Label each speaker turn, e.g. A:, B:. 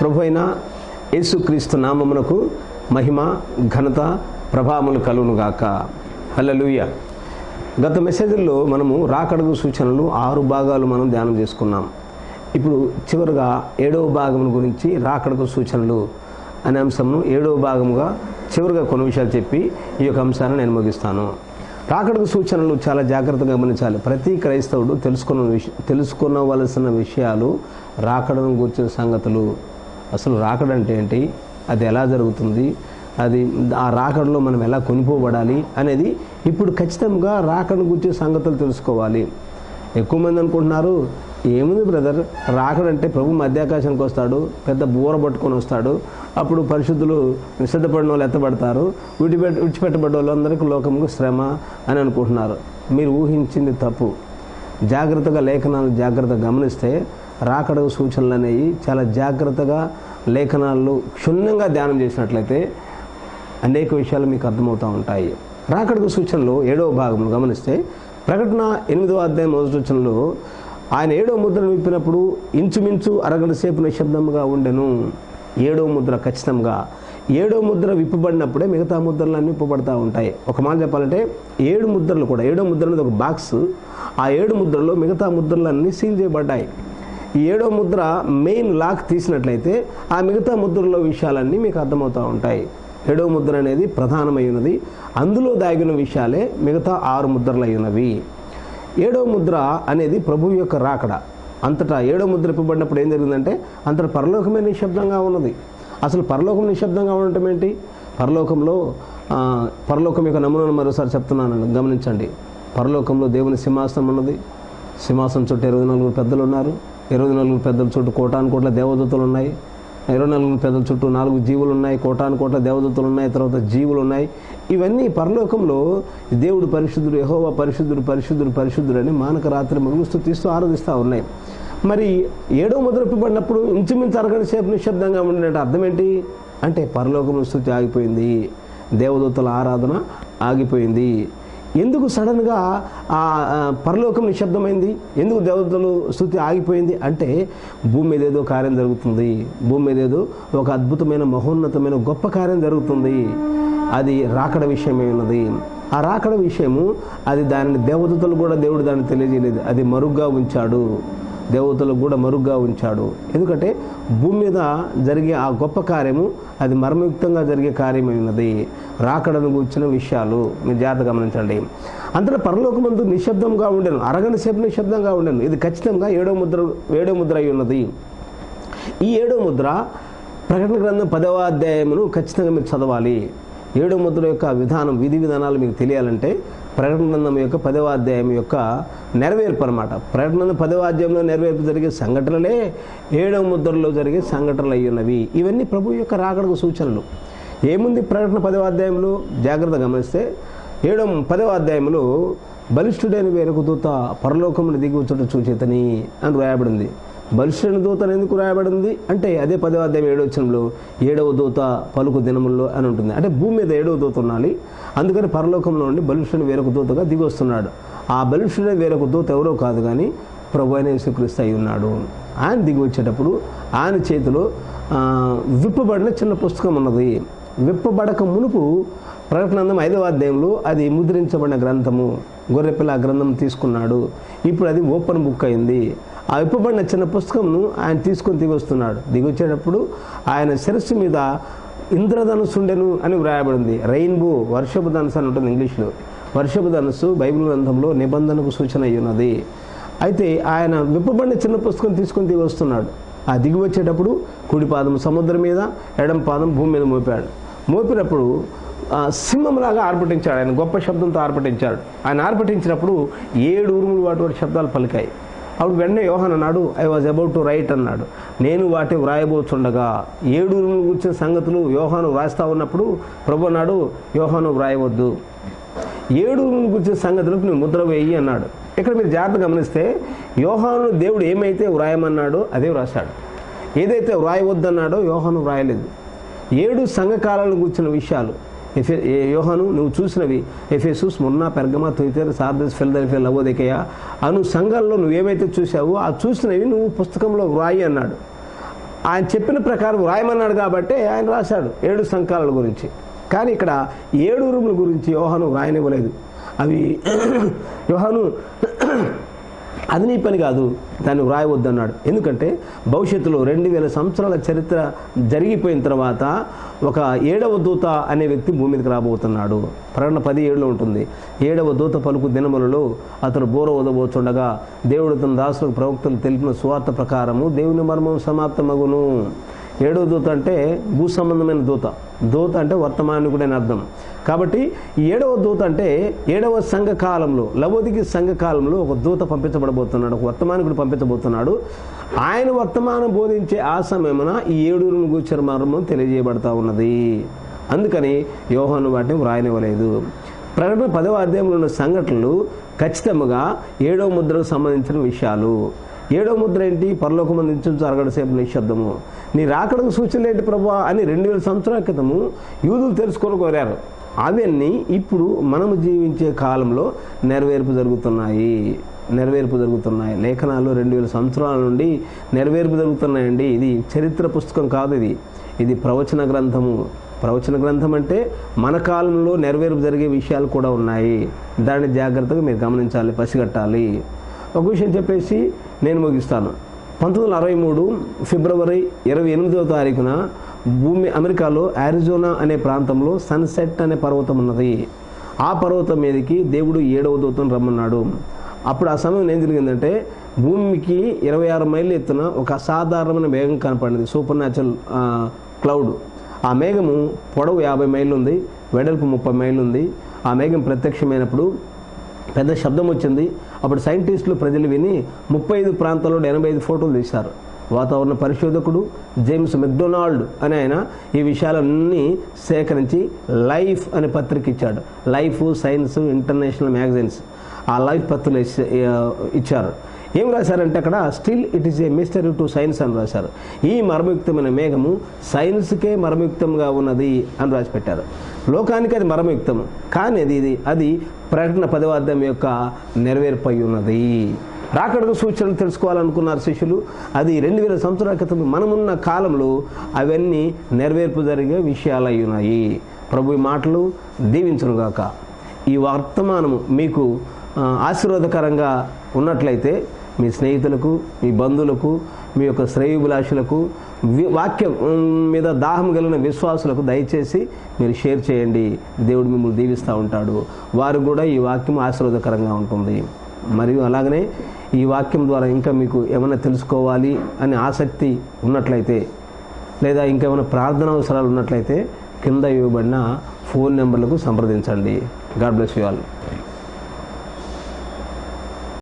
A: ప్రభు అయిన యేసుక్రీస్తు నామమునకు మహిమ ఘనత ప్రభావములు కలుగునుగాక. హలలుయ గత మెసేజ్లో మనము రాకడుగు సూచనలు ఆరు భాగాలు మనం ధ్యానం చేసుకున్నాం. ఇప్పుడు చివరిగా ఏడవ భాగం గురించి రాకడుగు సూచనలు అనే అంశంను ఏడవ భాగముగా చివరిగా కొన్ని విషయాలు చెప్పి ఈ యొక్క అంశాన్ని నేను ముగిస్తాను. రాకడకు సూచనలు చాలా జాగ్రత్తగా గమనించాలి. ప్రతి క్రైస్తవుడు తెలుసుకున్న విష తెలుసుకున్నవలసిన విషయాలు రాకడను గుర్చిన సంగతులు. అసలు రాకడంటే ఏంటి? అది ఎలా జరుగుతుంది? అది ఆ రాకడలో మనం ఎలా కొనిపోబడాలి అనేది ఇప్పుడు ఖచ్చితంగా రాకడ గురించి సంగతులు తెలుసుకోవాలి. ఎక్కువ మంది అనుకుంటున్నారు ఏముంది బ్రదర్? రాకడంటే ప్రభు మధ్యాకాశానికి వస్తాడు పెద్ద బూర పట్టుకొని వస్తాడు. అప్పుడు పరిశుద్ధులు నిశ్చితపడిన వాళ్ళు ఎత్తబడతారు విడిపెట్ విడిచిపెట్టబడ్డ వాళ్ళందరికీ లోకముకు శ్రమ అని అనుకుంటున్నారు. మీరు ఊహించింది తప్పు. జాగ్రత్తగా లేఖనాలు జాగ్రత్తగా గమనిస్తే రాకడకు సూచనలు అనేవి చాలా జాగ్రత్తగా లేఖనాలు క్షుణ్ణంగా ధ్యానం చేసినట్లయితే అనేక విషయాలు మీకు అర్థమవుతూ ఉంటాయి. రాకడకు సూచనలు ఏడవ భాగం గమనిస్తే ప్రకటన ఎనిమిదవ అధ్యాయం మొదటి సూచనలో ఆయన ఏడవ ముద్రను విప్పినప్పుడు ఇంచుమించు అరగంట సేపు నిశ్శబ్దంగా ఉండెను. ఏడవ ముద్ర ఖచ్చితంగా. ఏడో ముద్ర విప్పబడినప్పుడే మిగతా ముద్రలన్నీ విప్పబడతా ఉంటాయి. ఒక మాట చెప్పాలంటే ఏడు ముద్రలు కూడా ఏడో ముద్ర అనేది ఒక బాక్స్ ఆ ఏడు ముద్రలో మిగతా ముద్రలన్నీ సీల్ చేయబడ్డాయి. ఈ ఏడో ముద్ర మెయిన్ లాక్ తీసినట్లయితే ఆ మిగతా ముద్రలో విషయాలన్నీ మీకు అర్థమవుతూ ఉంటాయి. ఏడో ముద్ర అనేది ప్రధానమైనది. అందులో దాగిన విషయాలే మిగతా ఆరు ముద్రలు అయినవి ఏడో ముద్ర అనేది ప్రభువు యొక్క రాకడ. అంతటా ఏడో ముద్ర ఇప్పబడినప్పుడు ఏం జరిగిందంటే అంతటా పరలోకమే నిశ్శబ్దంగా ఉన్నది. అసలు పరలోకం నిశ్శబ్దంగా ఉండటం ఏంటి? పరలోకంలో పరలోకం యొక్క నమూనాను మరోసారి చెప్తున్నాను. గమనించండి. పరలోకంలో దేవుని సింహాసనం ఉన్నది. సింహాసనం చుట్టూ ఇరవై నలుగురు పెద్దలు ఉన్నారు. ఇరవై నలుగురు పెద్దల చుట్టూ కోటాను కోట్ల దేవదూతలు ఉన్నాయి. ఇరవై నలుగురు పెద్దల చుట్టూ నాలుగు జీవులు ఉన్నాయి. కోటాను కోట్ల దేవదూతలు ఉన్నాయి. తర్వాత జీవులు ఉన్నాయి. ఇవన్నీ పరలోకంలో దేవుడు పరిశుద్ధుడు యహోవా పరిశుద్ధుడు పరిశుద్ధుడు పరిశుద్ధుడు అని మానక రాత్రి మగులు స్థుతిస్తూ ఆరాధిస్తూ ఉన్నాయి. మరి ఏడో మొదలుపడినప్పుడు ఇంచుమించు అరగంట సేపు నిశ్శబ్దంగా ఉండినట్టు అర్థం ఏంటి? అంటే పరలోకం స్థుతి ఆగిపోయింది. దేవదూతల ఆరాధన ఆగిపోయింది. ఎందుకు సడన్గా ఆ పరలోకం నిశ్శబ్దమైంది? ఎందుకు దేవతలు స్థుతి ఆగిపోయింది? అంటే భూమి మీద ఏదో కార్యం జరుగుతుంది. భూమి మీద ఏదో ఒక అద్భుతమైన మహోన్నతమైన గొప్ప కార్యం జరుగుతుంది. అది రాకడ విషయమే ఉన్నది. ఆ రాకడ విషయము అది దానిని దేవదూతలు కూడా దేవుడు దాన్ని తెలియజేయలేదు. అది మరుగ్గా ఉంచాడు. దేవతలకు కూడా మరుగ్గా ఉంచాడు. ఎందుకంటే భూమి మీద జరిగే ఆ గొప్ప కార్యము అది మర్మయుక్తంగా జరిగే కార్యమైనది. రాకడను కూర్చిన విషయాలు మీరు జాగ్రత్త గమనించండి. అంతలో పరలోకమందు నిశ్శబ్దంగా ఉండేను. అరగంట సేపు నిశ్శబ్దంగా ఉండేను. ఇది ఖచ్చితంగా ఏడో ముద్ర ఏడో ముద్ర అయి ఉన్నది. ఈ ఏడో ముద్ర ప్రకటన గ్రంథం పదవ అధ్యాయమును ఖచ్చితంగా మీరు చదవాలి. ఏడో ముద్ర యొక్క విధానం విధి విధానాలు మీకు తెలియాలంటే ప్రకటన గ్రంథం యొక్క పదవ అధ్యాయం యొక్క నెరవేర్పు అనమాట ప్రకటన పదవాధ్యాయంలో నెరవేర్పు జరిగే సంఘటనలే ఏడవ ముద్రలో జరిగే సంఘటనలు అయి ఉన్నవి. ఇవన్నీ ప్రభు యొక్క రాకడకు సూచనలు. ఏముంది ప్రకటన పదవాధ్యాయంలో జాగ్రత్త గమనిస్తే ఏడవ పదవ అధ్యాయంలో బలిష్ఠుడైన వేరొక దూత పరలోకమును దిగి వచ్చుట చూచేతని అని రాయబడింది. బలిష్ఠుడైన దూతను ఎందుకు రాయబడింది? అంటే అదే పదవ అధ్యాయం ఏడవ చనంలో ఏడవ దూత పలుకు దినముల్లో అని ఉంటుంది. అంటే భూమి మీద ఏడవ దూత ఉండాలి. అందుకని పరలోకంలో నుండి బలిష్ఠుని వేరొక దూతగా దిగి వస్తున్నాడు. ఆ బలిష్ఠుడే వేరొక దూత ఎవరో కాదు కానీ ప్రభు అయిన యేసుక్రీస్తు అయి ఉన్నాడు. ఆయన దిగి వచ్చేటప్పుడు ఆయన చేతిలో విప్పబడిన చిన్న పుస్తకం ఉన్నది. విప్పబడక మునుపు ప్రకటనందం ఐదవ అధ్యాయంలో అది ముద్రించబడిన గ్రంథము గొర్రెపిల్ల ఆ గ్రంథం తీసుకున్నాడు. ఇప్పుడు అది ఓపెన్ బుక్ అయింది. ఆ విప్పబడిన చిన్న పుస్తకంను ఆయన తీసుకొని దిగి వస్తున్నాడు దిగి వచ్చేటప్పుడు ఆయన శిరస్సు మీద ఇంద్రధనుసుండెను అని వ్రాయబడింది. రెయిన్బో వర్షపు ధనుసు అని ఉంటుంది ఇంగ్లీష్లో. వర్షపు ధనుసు బైబిల్ గ్రంథంలో నిబంధనకు సూచన అయి ఉన్నది అయితే ఆయన విప్పబడిన చిన్న పుస్తకం తీసుకొని దిగి వస్తున్నాడు ఆ దిగి వచ్చేటప్పుడు కుడి పాదం సముద్రం మీద ఎడం పాదం భూమి మీద మోపాడు. మోపినప్పుడు ఆ, సింహంలాగా ఆర్భటించాడు ఆయన గొప్ప శబ్దంతో ఆర్భటించాడు ఆయన ఆర్భటించినప్పుడు ఏడు ఉరుములు వాటి వాటి శబ్దాలు పలికాయి. అప్పుడు వెంటనే యోహన్ అన్నాడు I was about to write అన్నాడు. నేను వాటి వ్రాయబోతుండగా ఏడు కూర్చిన సంగతులు యోహాను వ్రాస్తా ఉన్నప్పుడు ప్రభు అన్నాడు యోహాను వ్రాయవద్దు. ఏడు కూర్చిన సంగతులకు నువ్వు ముద్ర వేయి అన్నాడు. ఇక్కడ మీరు జాగ్రత్త గమనిస్తే యోహాను దేవుడు ఏమైతే వ్రాయమన్నాడో అదే వ్రాశాడు. ఏదైతే వ్రాయవద్దన్నాడో యోహాను వ్రాయలేదు. ఏడు సంఘకాలను కూర్చిన విషయాలు ఎఫే ఏ యోహాను నువ్వు చూసినవి. ఎఫెసూస్ మొన్న పెర్గమా తొయితేరు సార్దస్ ఫిల్దల్ఫియా లవోదికయ. అను సంఘాల్లో నువ్వేమైతే చూసావో ఆ చూసినవి నువ్వు పుస్తకంలో వ్రాయి అన్నాడు. ఆయన చెప్పిన ప్రకారం రాయమన్నాడు కాబట్టి ఆయన రాశాడు ఏడు సంఘాల గురించి. కానీ ఇక్కడ ఏడు రూముల గురించి యోహాను రాయనివ్వలేదు అవి యోహాను అది నీ పని కాదు దాన్ని వ్రాయవద్దన్నాడు. ఎందుకంటే భవిష్యత్తులో రెండు వేల సంవత్సరాల చరిత్ర జరిగిపోయిన తర్వాత ఒక ఏడవ దూత అనే వ్యక్తి భూమి మీదకి రాబోతున్నాడు. ప్రకటన పది ఏడులో ఉంటుంది. ఏడవ దూత పలుకు దినములలో అతను బోర వదబోచుండగా దేవుడు తన దాసులకు ప్రవక్తను తెలిపిన సువార్త ప్రకారము దేవుని మర్మం సమాప్తమగును. ఏడవ దూత అంటే భూ సంబంధమైన దూత. దూత అంటే వర్తమానికుడైన అర్థం. కాబట్టి ఈ ఏడవ దూత అంటే ఏడవ సంఘ కాలంలో లవోదికి సంఘ కాలంలో ఒక దూత పంపించబడబోతున్నాడు ఒక వర్తమానికుడు పంపించబోతున్నాడు. ఆయన వర్తమానం బోధించే ఆ సమయమున ఈ ఏడుగురు గూర్చిన మర్మం తెలియజేయబడతా ఉన్నది. అందుకని యోహాను వాటిని వ్రాయనివ్వలేదు. ప్రకటన పదవ అధ్యాయంలో ఉన్న సంఘటనలు ఖచ్చితంగా ఏడవ ముద్రకు సంబంధించిన విషయాలు. ఏడో ముద్ర ఏంటి? పరలోకం అందించు అరగడ సేపు నిశ్శబ్దము. నీ రాకడకు సూచనలు ఏంటి ప్రభా? అని రెండు వేల సంవత్సరాల క్రితము యూదులు తెలుసుకొని కోరారు. అవన్నీ ఇప్పుడు మనము జీవించే కాలంలో నెరవేర్పు జరుగుతున్నాయి. నెరవేర్పు జరుగుతున్నాయి. లేఖనాలు రెండు వేల సంవత్సరాల నుండి నెరవేర్పు జరుగుతున్నాయండి. ఇది చరిత్ర పుస్తకం కాదు ఇది. ఇది ప్రవచన గ్రంథము. ప్రవచన గ్రంథం అంటే మన కాలంలో నెరవేర్పు జరిగే విషయాలు కూడా ఉన్నాయి. దాన్ని జాగ్రత్తగా మీరు గమనించాలి పసిగట్టాలి. ఒక విషయం చెప్పేసి నేను ముగిస్తాను. పంతొమ్మిది వందల అరవై మూడు ఫిబ్రవరి ఇరవై ఎనిమిదవ తారీఖున భూమి అమెరికాలో ఆరిజోనా అనే ప్రాంతంలో సన్సెట్ అనే పర్వతం ఉన్నది. ఆ పర్వతం మీదకి దేవుడు ఏడవ దూతను రమ్మన్నాడు. అప్పుడు ఆ సమయం ఏం జరిగిందంటే భూమికి ఇరవై ఆరు మైళ్ళు ఎత్తున ఒక అసాధారణమైన మేఘం కనపడింది సూపర్ న్యాచురల్ క్లౌడ్ ఆ మేఘము పొడవు యాభై మైళ్ళు ఉంది వెడల్పు ముప్పై మైళ్ళు ఉంది. ఆ మేఘం ప్రత్యక్షమైనప్పుడు పెద్ద శబ్దం వచ్చింది. అప్పుడు సైంటిస్టులు ప్రజలు విని ముప్పై ఐదు ప్రాంతాల్లో ఎనభై ఐదు ఫోటోలు తీశారు. వాతావరణ పరిశోధకుడు జేమ్స్ మెక్డొనాల్డ్ అని ఆయన ఈ విషయాలన్నీ సేకరించి లైఫ్ అనే పత్రిక ఇచ్చాడు. Life science international magazines. ఆ లైఫ్ పత్రికలు ఇచ్చారు. ఏం రాశారంటే అక్కడ still it is a mystery to science అని రాశారు. ఈ మర్మయుక్తమైన మేఘము సైన్స్కే మర్మయుక్తంగా ఉన్నది అని రాసి పెట్టారు లోకానికి అది మర్మయుక్తము. కానీ అది ఇది అది ప్రకటన పదవార్థం యొక్క నెరవేర్పై ఉన్నది రాకడకు సూచనలు తెలుసుకోవాలనుకున్నారు శిష్యులు. అది రెండు వేల సంవత్సరాల క్రితం మనమున్న కాలంలో అవన్నీ నెరవేర్పు జరిగే విషయాలు అయి ఉన్నాయి ప్రభు ఈ మాటలు దీవించరుగాక ఈ వర్తమానము మీకు ఆశీర్వాదకరంగా ఉన్నట్లయితే మీ స్నేహితులకు మీ బంధువులకు మీ యొక్క శ్రేయోభిలాషులకు వాక్యం మీద దాహం కలిగిన విశ్వాసులకు దయచేసి మీరు షేర్ చేయండి. దేవుడు మిమ్మల్ని దీవిస్తూ ఉంటాడు. వారు కూడా ఈ వాక్యం ఆశీర్వాదకరంగా ఉంటుంది. మరియు అలాగనే ఈ వాక్యం ద్వారా ఇంకా మీకు ఏమైనా తెలుసుకోవాలి అనే ఆసక్తి ఉన్నట్లయితే లేదా ఇంకేమైనా ప్రార్థన అవసరాలు ఉన్నట్లయితే కింద ఇవ్వబడిన ఫోన్ నెంబర్లకు సంప్రదించండి. God bless you all.